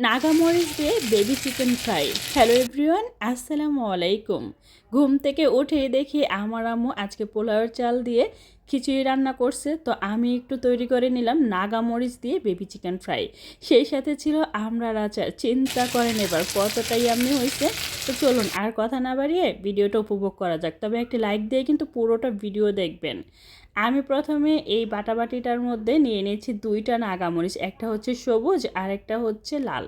নাগামরিচ দিয়ে baby chicken fry hello everyone আসসালামু আলাইকুম। ঘুম থেকে উঠে দেখি আমার আম্মু আজকে পোলাওয়ের চাল দিয়ে খিচুড়ি রান্না করছে, তো আমি একটু তৈরি করে নিলাম নাগা মরিচ দিয়ে বেবি চিকেন ফ্রাই সেই সাথে ছিল আমড়ার আচার, চিন্তা করেন এবার কতটাই আমি হয়েছে। তো চলুন আর কথা না বাড়িয়ে ভিডিওটা উপভোগ করা যাক, তবে একটি লাইক দিয়ে কিন্তু পুরোটা ভিডিও দেখবেন। আমি প্রথমে এই বাটাবাটিটার মধ্যে নিয়ে নিয়েছি দুইটা নাগামরিচ, একটা হচ্ছে সবুজ আর একটা হচ্ছে লাল।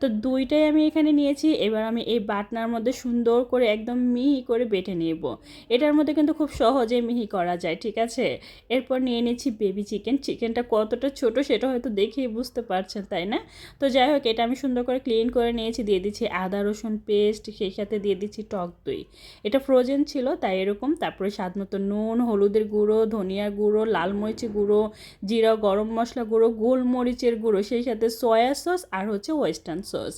তো দুইটাই আমি এখানে নিয়েছি, এবার আমি এই বাটনার মধ্যে সুন্দর করে একদম মিহি করে বেটে নেব। এটার মধ্যে কিন্তু খুব সহজে মিহি করা যায়, ঠিক আছে? এরপর নিয়ে নিয়েছি বেবি চিকেন চিকেনটা কতটা ছোট সেটা হয়তো দেখেই বুঝতে পারছেন, তাই না? তো যাই হোক, এটা আমি সুন্দর করে ক্লিন করে নিয়েছি। দিয়ে দিচ্ছি আদা, রসুন পেস্ট সেই সাথে দিয়ে দিচ্ছি টক দই। এটা ফ্রোজেন ছিল, তাই এরকম। তারপরে স্বাদ মতো নুন, হলুদের গুঁড়ো ধনিয়ার গুঁড়ো, লাল মরিচের গুঁড়ো, জিরা, গরম মশলা গুঁড়ো, গোলমরিচের গুঁড়ো, সেই সাথে সয়া সস আর হচ্ছে ওয়েস্টার্ন সস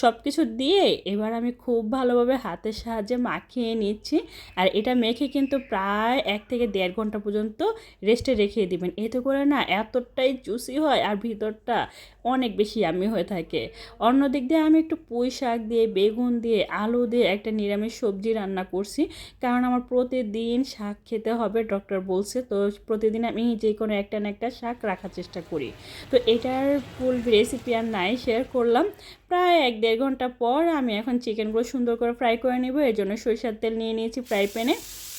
সব কিছু দিয়ে এবার আমি খুব ভালোভাবে হাতের সাহায্যে মাখিয়ে নিচ্ছি। আর এটা মেখে কিন্তু প্রায় এক থেকে দেড় ঘণ্টা পর্যন্ত রেস্টে রেখে দিবেন। এতে করে না এতটাই জুসি হয় আর ভিতরটা অনেক বেশি আমি হয়ে থাকে। অন্যদিক দিয়ে আমি একটু পুঁই শাক দিয়ে, বেগুন দিয়ে, আলু দিয়ে একটা নিরামিষ সবজি রান্না করছি। কারণ আমার প্রতিদিন শাক খেতে হবে ডক্টর বলছে। তো প্রতিদিন আমি যে কোনো একটা না একটা শাক রাখার চেষ্টা করি। তো এটার ফুল রেসিপি আর নাই শেয়ার করলাম। প্রায় এক দেড় ঘণ্টা পর আমি এখন চিকেনগুলো সুন্দর করে ফ্রাই করে নেব। এর জন্য সরিষার তেল নিয়ে নিয়েছি ফ্রাই প্যানে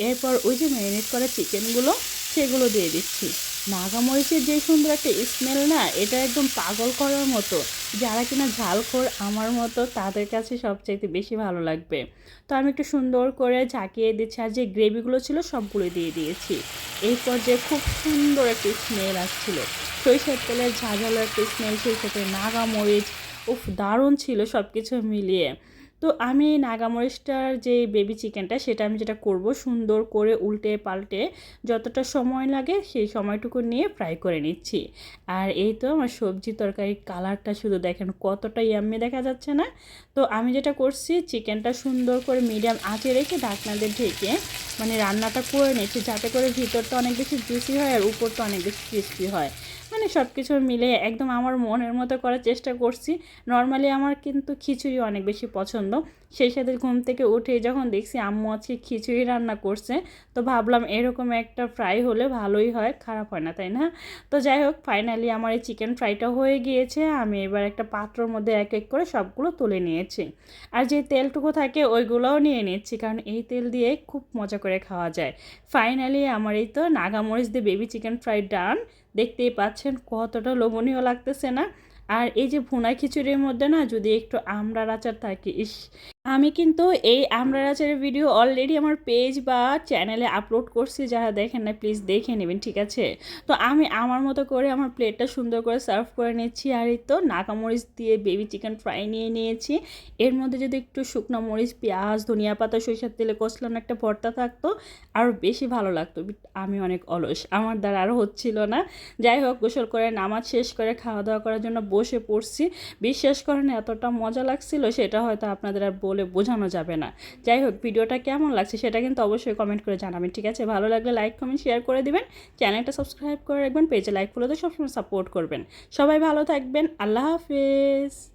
এরপর ওই যে ম্যারিনেট করা চিকেনগুলো সেগুলো দিয়ে দিচ্ছি। নাগামরিচের যে সুন্দর একটা স্মেল না, এটা একদম পাগল করার মতো। যারা কিনা ঝালখোর আমার মতো, তাদের কাছে সবচাইতে বেশি ভালো লাগবে। তো আমি একটু সুন্দর করে ঝাঁকিয়ে দিচ্ছি আর যে গ্রেভিগুলো ছিল সবগুলো দিয়ে দিয়েছি। এই পর্যায়ে খুব সুন্দর একটা স্মেল আসছিল। সরিষার তেলের ঝাঁঝালো একটা স্মেল সেই সাথে নাগামরিচ, উফ, দারুণ ছিল সব কিছু মিলিয়ে। তো আমি নাগামরিচটার যে বেবি চিকেনটা সেটা আমি যেটা করব, সুন্দর করে উল্টে পাল্টে যতটা সময় লাগে সেই সময়টুকু নিয়ে ফ্রাই করে নিচ্ছি। আর এই তো আমার সবজি তরকারির কালারটা শুধু দেখেন কতটা ইয়াম্মি দেখা যাচ্ছে না। তো আমি যেটা করছি চিকেনটা সুন্দর করে মিডিয়াম আঁচে রেখে ঢাকনাদের ঢেকে মানে রান্নাটা করে নিচ্ছি, যাতে করে ভিতরটা অনেক বেশি জুসি হয় আর উপরটা অনেক বেশি ক্রিস্পি হয়। মানে সব কিছু মিলে একদম আমার মনের মতো করার চেষ্টা করছি। নর্মালি আমার কিন্তু খিচুড়ি অনেক বেশি পছন্দ। সেই সাথে ঘুম থেকে উঠে যখন দেখছি আম্মু আজকে খিচুড়ি রান্না করছে, তো ভাবলাম এরকম একটা ফ্রাই হলে ভালোই হয়, খারাপ হয় না, তাই না? তো যাই হোক ফাইনালি আমার এই চিকেন ফ্রাইটা হয়ে গিয়েছে। আমি এবার একটা পাত্রর মধ্যে এক এক করে সবগুলো তুলে নিয়েছি। আর যে তেলটুকু থাকে ওইগুলোও নিয়ে নিচ্ছি, কারণ এই তেল দিয়ে খুব মজা করে খাওয়া যায়। ফাইনালি আমার এই তো নাগামরিচ দিয়ে বেবি চিকেন ফ্রাই ডান দেখতেই পাচ্ছেন কতটা লোভনীয় লাগতেছে না। আর এই যে ভুনা খিচুড়ির মধ্যে না যদি একটু আমড়ার আচার থাকে, ইস আমি কিন্তু এই আমড়ার আচারের ভিডিও অলরেডি আমার পেজ বা চ্যানেলে আপলোড করছি, যারা দেখেন না প্লিজ দেখে নেবেন, ঠিক আছে? তো আমি আমার মতো করে আমার প্লেটটা সুন্দর করে সার্ভ করে নিচ্ছি। আর এই তো নাকামরিচ দিয়ে বেবি চিকেন ফ্রাই নিয়ে নিয়েছি। এর মধ্যে যদি একটু শুকনো মরিচ, পেঁয়াজ, ধনিয়া পাতা, সরিষার তেলে, কষলানো একটা ভর্তা থাকতো আরও বেশি ভালো লাগতো। আমি অনেক অলস, আমার দ্বারা আরও হচ্ছিল না। যাই হোক, গোসল করে, নামাজ শেষ করে খাওয়া দাওয়া করার জন্য বসে পড়ছি। বিশ্বাস করেন, এতটা মজা লাগছিল, সেটা হয়তো আপনাদের আর বলে বোঝানো যাবে না। যাই হোক, ভিডিওটা কেমন লাগছে সেটা কিন্তু অবশ্যই কমেন্ট করে জানাবেন, ঠিক আছে? ভালো লাগলে লাইক কমেন্ট শেয়ার করে দিবেন। চ্যানেলটা সাবস্ক্রাইব করে রাখবেন পেজে লাইক ফলোতে সবসময় সাপোর্ট করবেন। সবাই ভালো থাকবেন, আল্লাহ হাফেজ।